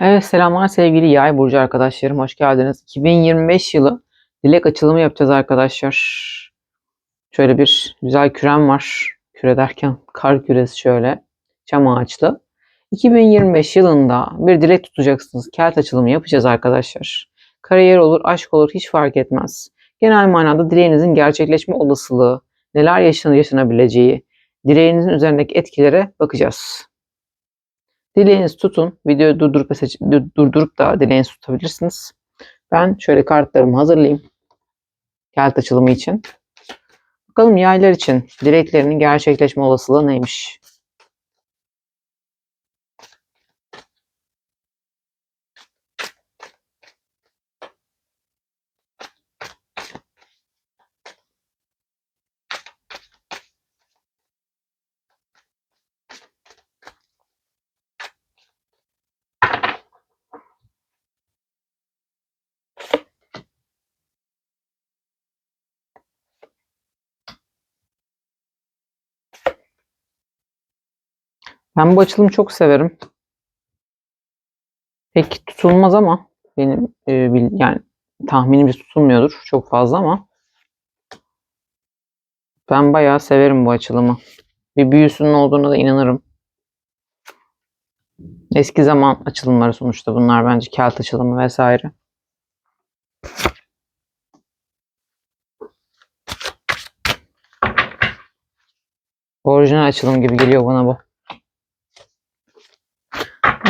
Evet selamlar sevgili yay burcu arkadaşlarım hoş geldiniz. 2025 yılı dilek açılımı yapacağız arkadaşlar. Şöyle bir güzel kürem var. Küre derken kar küresi şöyle çam ağaçlı. 2025 yılında bir dilek tutacaksınız. Kelt açılımı yapacağız arkadaşlar. Kariyer olur, aşk olur hiç fark etmez. Genel manada dileğinizin gerçekleşme olasılığı, neler yaşanır yaşanabileceği, dileğinizin üzerindeki etkilere bakacağız. Dileğinizi tutun. Videoyu durdurup da, seç- dur- durdurup da dileğinizi tutabilirsiniz. Ben şöyle kartlarımı hazırlayayım. Kelt açılımı için. Bakalım yaylar için dileklerinin gerçekleşme olasılığı neymiş? Ben bu açılımı çok severim. Pek tutulmaz ama benim e, yani tahminimce tutulmuyordur çok fazla ama ben bayağı severim bu açılımı. Bir büyüsünün olduğuna da inanırım. Eski zaman açılımları sonuçta bunlar bence kelt açılımı vesaire. Orijinal açılım gibi geliyor bana bu.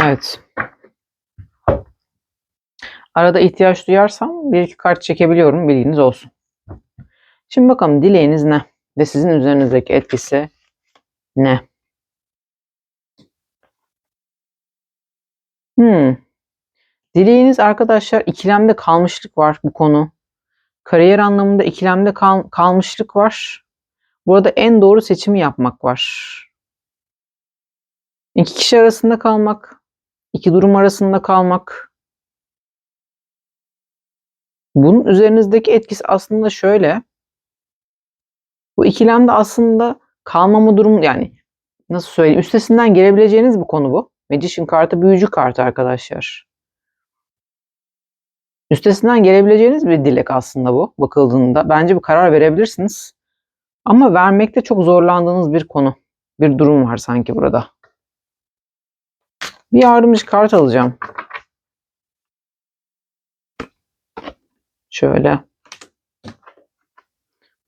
Evet. Arada ihtiyaç duyarsam bir iki kart çekebiliyorum. Bilginiz olsun. Şimdi bakalım dileğiniz ne? Ve sizin üzerinizdeki etkisi ne? Hmm. Dileğiniz arkadaşlar ikilemde kalmışlık var bu konu. Kariyer anlamında ikilemde kal- kalmışlık var. Burada en doğru seçimi yapmak var. İki kişi arasında kalmak, iki durum arasında kalmak. Bunun üzerinizdeki etkisi aslında şöyle. Bu ikilemde aslında kalmama durumu yani nasıl söyleyeyim üstesinden gelebileceğiniz bir konu bu. Magician kartı büyücü kartı arkadaşlar. Üstesinden gelebileceğiniz bir dilek aslında bu bakıldığında. Bence bir karar verebilirsiniz. Ama vermekte çok zorlandığınız bir konu. Bir durum var sanki burada. Bir yardımcı kart alacağım. Şöyle.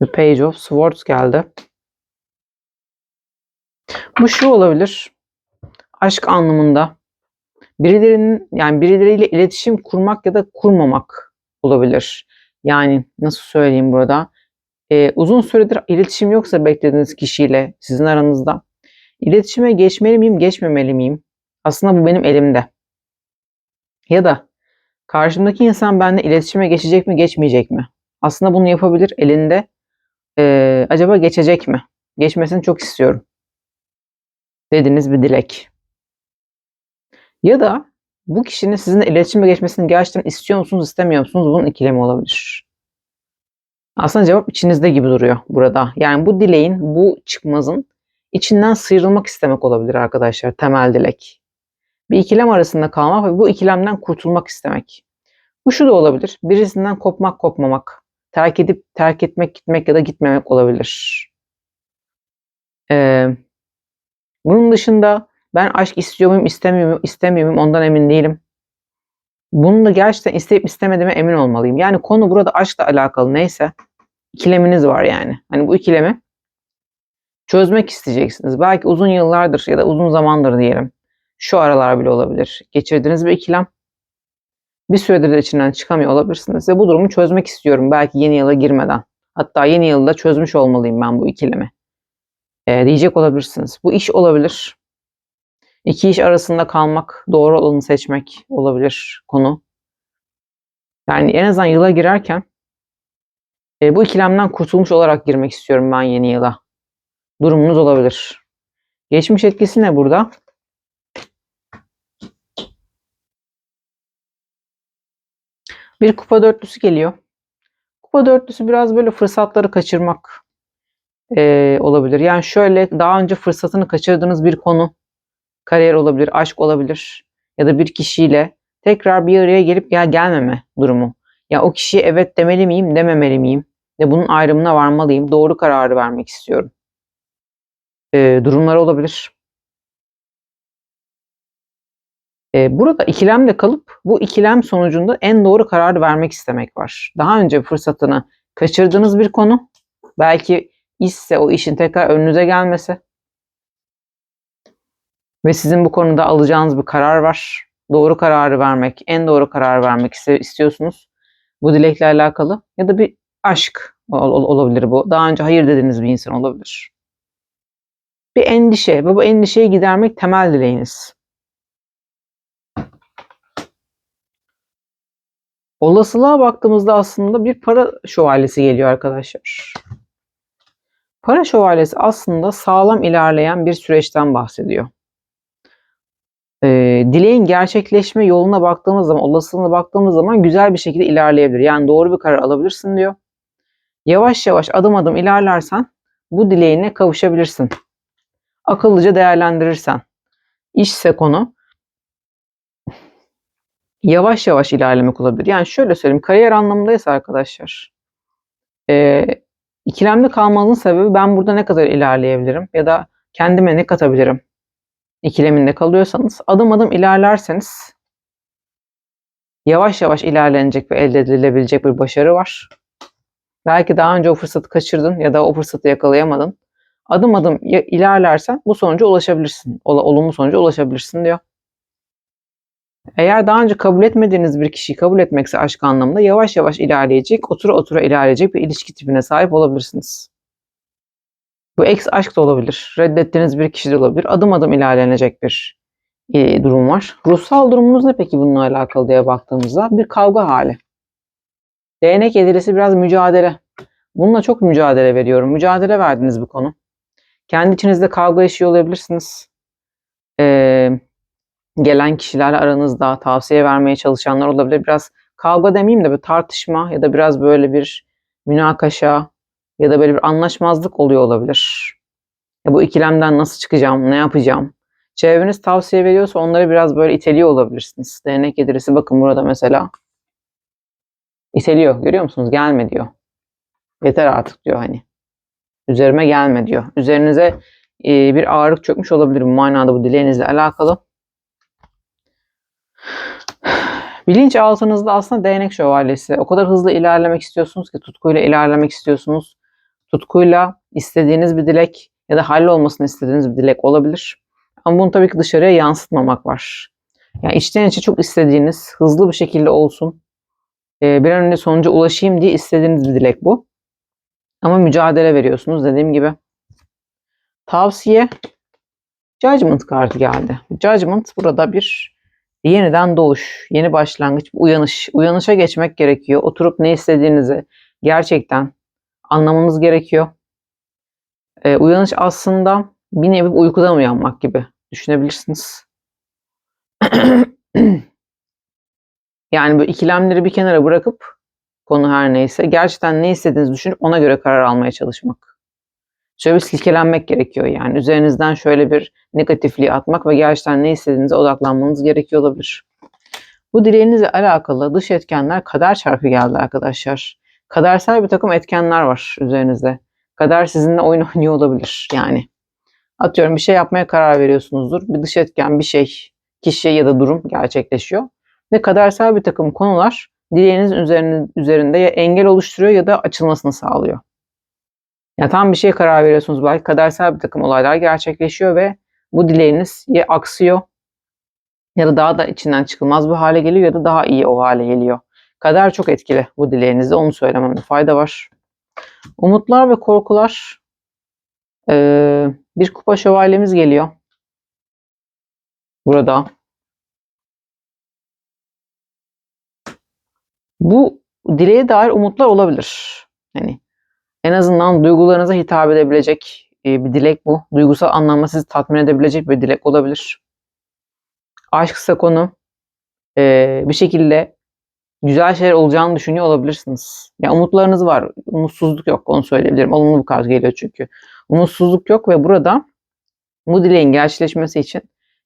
The Page of Swords geldi. Bu şu olabilir. Aşk anlamında. Birilerinin yani birileriyle iletişim kurmak ya da kurmamak olabilir. Yani nasıl söyleyeyim burada? Ee, uzun süredir iletişim yoksa beklediğiniz kişiyle sizin aranızda. İletişime geçmeli miyim, geçmemeli miyim? Aslında bu benim elimde. Ya da karşımdaki insan benimle iletişime geçecek mi, geçmeyecek mi? Aslında bunu yapabilir elinde. Ee, acaba geçecek mi? Geçmesini çok istiyorum. Dediğiniz bir dilek. Ya da bu kişinin sizinle iletişime geçmesini gerçekten istiyor musunuz, istemiyor musunuz? Bunun ikilemi olabilir. Aslında cevap içinizde gibi duruyor burada. Yani bu dileğin, bu çıkmazın içinden sıyrılmak istemek olabilir arkadaşlar. Temel dilek. Bir ikilem arasında kalmak ve bu ikilemden kurtulmak istemek. Bu şu da olabilir. Birisinden kopmak, kopmamak. Terk edip terk etmek, gitmek ya da gitmemek olabilir. Ee, bunun dışında ben aşk istiyor muyum, istemiyor muyum, istemiyor muyum ondan emin değilim. Bunu da gerçekten isteyip istemediğime emin olmalıyım. Yani konu burada aşkla alakalı neyse ikileminiz var yani. Hani bu ikilemi çözmek isteyeceksiniz. Belki uzun yıllardır ya da uzun zamandır diyelim. Şu aralar bile olabilir. Geçirdiğiniz bir ikilem. Bir süredir de içinden çıkamıyor olabilirsiniz. Ve bu durumu çözmek istiyorum. Belki yeni yıla girmeden. Hatta yeni yılda çözmüş olmalıyım ben bu ikilemi. Ee, diyecek olabilirsiniz. Bu iş olabilir. İki iş arasında kalmak, doğru olanı seçmek olabilir konu. Yani en azından yıla girerken e, bu ikilemden kurtulmuş olarak girmek istiyorum ben yeni yıla. Durumunuz olabilir. Geçmiş etkisi ne burada? Bir kupa dörtlüsü geliyor. Kupa dörtlüsü biraz böyle fırsatları kaçırmak e, olabilir. Yani şöyle daha önce fırsatını kaçırdığınız bir konu, kariyer olabilir, aşk olabilir. ya da bir kişiyle tekrar bir araya gelip gel gelmeme durumu. Ya o kişiye evet demeli miyim, dememeli miyim? Ve bunun ayrımına varmalıyım. Doğru kararı vermek istiyorum. Ee, durumları olabilir. Burada ikilemde kalıp bu ikilem sonucunda en doğru kararı vermek istemek var. Daha önce fırsatını kaçırdığınız bir konu. Belki işse o işin tekrar önünüze gelmesi. Ve sizin bu konuda alacağınız bir karar var. Doğru kararı vermek, en doğru kararı vermek istiyorsunuz. Bu dilekle alakalı. Ya da bir aşk olabilir bu. Daha önce hayır dediğiniz bir insan olabilir. Bir endişe ve bu endişeyi gidermek temel dileğiniz. Olasılığa baktığımızda aslında bir para şövalyesi geliyor arkadaşlar. Para şövalyesi aslında sağlam ilerleyen bir süreçten bahsediyor. Ee, dileğin gerçekleşme yoluna baktığımız zaman, olasılığına baktığımız zaman güzel bir şekilde ilerleyebilir. Yani doğru bir karar alabilirsin diyor. Yavaş yavaş adım adım ilerlersen bu dileğine kavuşabilirsin. Akıllıca değerlendirirsen. İşse konu yavaş yavaş ilerlemek olabilir. Yani şöyle söyleyeyim, kariyer anlamındaysa arkadaşlar, e, ikilemde kalmanın sebebi ben burada ne kadar ilerleyebilirim ya da kendime ne katabilirim ikileminde kalıyorsanız adım adım ilerlerseniz yavaş yavaş ilerlenecek ve elde edilebilecek bir başarı var. Belki daha önce o fırsatı kaçırdın ya da o fırsatı yakalayamadın. Adım adım ilerlersen bu sonuca ulaşabilirsin. Olumlu sonuca ulaşabilirsin diyor. Eğer daha önce kabul etmediğiniz bir kişiyi kabul etmekse aşk anlamında yavaş yavaş ilerleyecek, otura otura ilerleyecek bir ilişki tipine sahip olabilirsiniz. Bu ex aşk da olabilir. Reddettiğiniz bir kişi de olabilir. Adım adım ilerlenecek bir e, durum var. Ruhsal durumunuz ne peki bununla alakalı diye baktığımızda bir kavga hali. Değnek edilisi biraz mücadele. Bununla çok mücadele veriyorum. Mücadele verdiğiniz bir konu. Kendi içinizde kavga yaşıyor olabilirsiniz. Ee, gelen kişilerle aranızda tavsiye vermeye çalışanlar olabilir. Biraz kavga demeyeyim de bir tartışma ya da biraz böyle bir münakaşa ya da böyle bir anlaşmazlık oluyor olabilir. Ya bu ikilemden nasıl çıkacağım, ne yapacağım? Çevreniz tavsiye veriyorsa onları biraz böyle iteliyor olabilirsiniz. Değnek yedirisi bakın burada mesela. İteliyor görüyor musunuz? Gelme diyor. Yeter artık diyor hani. Üzerime gelme diyor. Üzerinize bir ağırlık çökmüş olabilir bu manada bu dileğinizle alakalı. Bilinç altınızda aslında değnek şövalyesi. O kadar hızlı ilerlemek istiyorsunuz ki tutkuyla ilerlemek istiyorsunuz. Tutkuyla istediğiniz bir dilek ya da hallolmasını istediğiniz bir dilek olabilir. Ama bunu tabii ki dışarıya yansıtmamak var. Yani içten içe çok istediğiniz, hızlı bir şekilde olsun, e, bir an önce sonuca ulaşayım diye istediğiniz bir dilek bu. Ama mücadele veriyorsunuz dediğim gibi. Tavsiye Judgment kartı geldi. Judgment burada bir yeniden doğuş, yeni başlangıç, uyanış. Uyanışa geçmek gerekiyor. Oturup ne istediğinizi gerçekten anlamanız gerekiyor. Ee, uyanış aslında bir nevi uykudan uyanmak gibi düşünebilirsiniz. yani bu ikilemleri bir kenara bırakıp konu her neyse gerçekten ne istediğinizi düşünüp ona göre karar almaya çalışmak. Şöyle bir silkelenmek gerekiyor yani. Üzerinizden şöyle bir negatifliği atmak ve gerçekten ne istediğinize odaklanmanız gerekiyor olabilir. Bu dileğinizle alakalı dış etkenler kader çarkı geldi arkadaşlar. Kadersel bir takım etkenler var üzerinizde. Kader sizinle oyun oynuyor olabilir yani. Atıyorum bir şey yapmaya karar veriyorsunuzdur. Bir dış etken, bir şey, kişi ya da durum gerçekleşiyor. Ve kadersel bir takım konular dileğinizin üzerinde ya engel oluşturuyor ya da açılmasını sağlıyor. Ya tam bir şeye karar veriyorsunuz belki kadersel bir takım olaylar gerçekleşiyor ve bu dileğiniz ya aksıyor ya da daha da içinden çıkılmaz bir hale geliyor ya da daha iyi o hale geliyor. Kader çok etkili bu dileğinizde onu söylememde fayda var. Umutlar ve korkular ee, bir kupa şövalyemiz geliyor. Burada. Bu dileğe dair umutlar olabilir. Yani en azından duygularınıza hitap edebilecek e, bir dilek bu. Duygusal anlamda sizi tatmin edebilecek bir dilek olabilir. Aşksa konu e, bir şekilde güzel şeyler olacağını düşünüyor olabilirsiniz. Ya yani umutlarınız var. Umutsuzluk yok onu söyleyebilirim. Olumlu bir kart geliyor çünkü. Umutsuzluk yok ve burada bu dileğin gerçekleşmesi için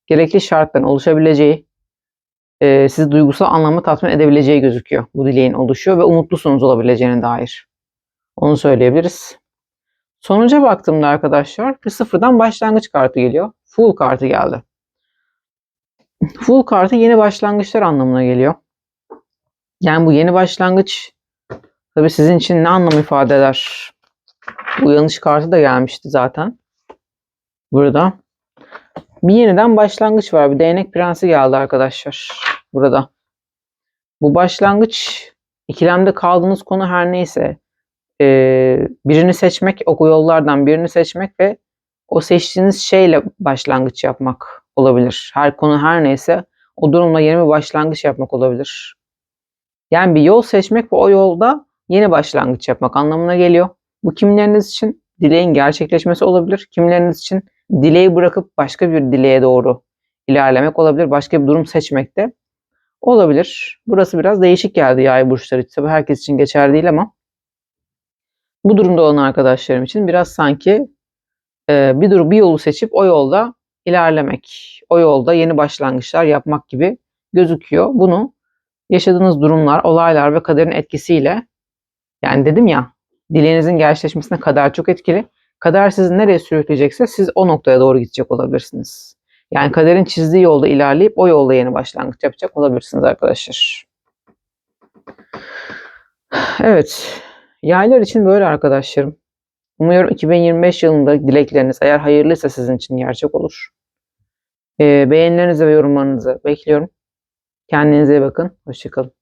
gerekli şartların oluşabileceği, e, sizi duygusal anlamda tatmin edebileceği gözüküyor. Bu dileğin oluşuyor ve umutlusunuz olabileceğine dair. Onu söyleyebiliriz. Sonuca baktığımda arkadaşlar bir sıfırdan başlangıç kartı geliyor. Full kartı geldi. Full kartı yeni başlangıçlar anlamına geliyor. Yani bu yeni başlangıç tabii sizin için ne anlam ifade eder? Uyanış kartı da gelmişti zaten. Burada. Bir yeniden başlangıç var. Bir değnek prensi geldi arkadaşlar. Burada. Bu başlangıç ikilemde kaldığınız konu her neyse ee, birini seçmek, o yollardan birini seçmek ve o seçtiğiniz şeyle başlangıç yapmak olabilir. Her konu her neyse o durumla yeni bir başlangıç yapmak olabilir. Yani bir yol seçmek ve o yolda yeni başlangıç yapmak anlamına geliyor. Bu kimileriniz için dileğin gerçekleşmesi olabilir. Kimileriniz için dileği bırakıp başka bir dileğe doğru ilerlemek olabilir. Başka bir durum seçmek de olabilir. Burası biraz değişik geldi yay burçları için. Tabii herkes için geçerli değil ama bu durumda olan arkadaşlarım için biraz sanki e, bir durum bir yolu seçip o yolda ilerlemek, o yolda yeni başlangıçlar yapmak gibi gözüküyor. Bunu yaşadığınız durumlar, olaylar ve kaderin etkisiyle yani dedim ya dileğinizin gerçekleşmesine kadar çok etkili. Kader sizi nereye sürükleyecekse siz o noktaya doğru gidecek olabilirsiniz. Yani kaderin çizdiği yolda ilerleyip o yolda yeni başlangıç yapacak olabilirsiniz arkadaşlar. Evet. Yaylar için böyle arkadaşlarım. Umuyorum 2025 yılında dilekleriniz eğer hayırlıysa sizin için gerçek olur. Ee, beğenilerinizi ve yorumlarınızı bekliyorum. Kendinize iyi bakın. Hoşçakalın.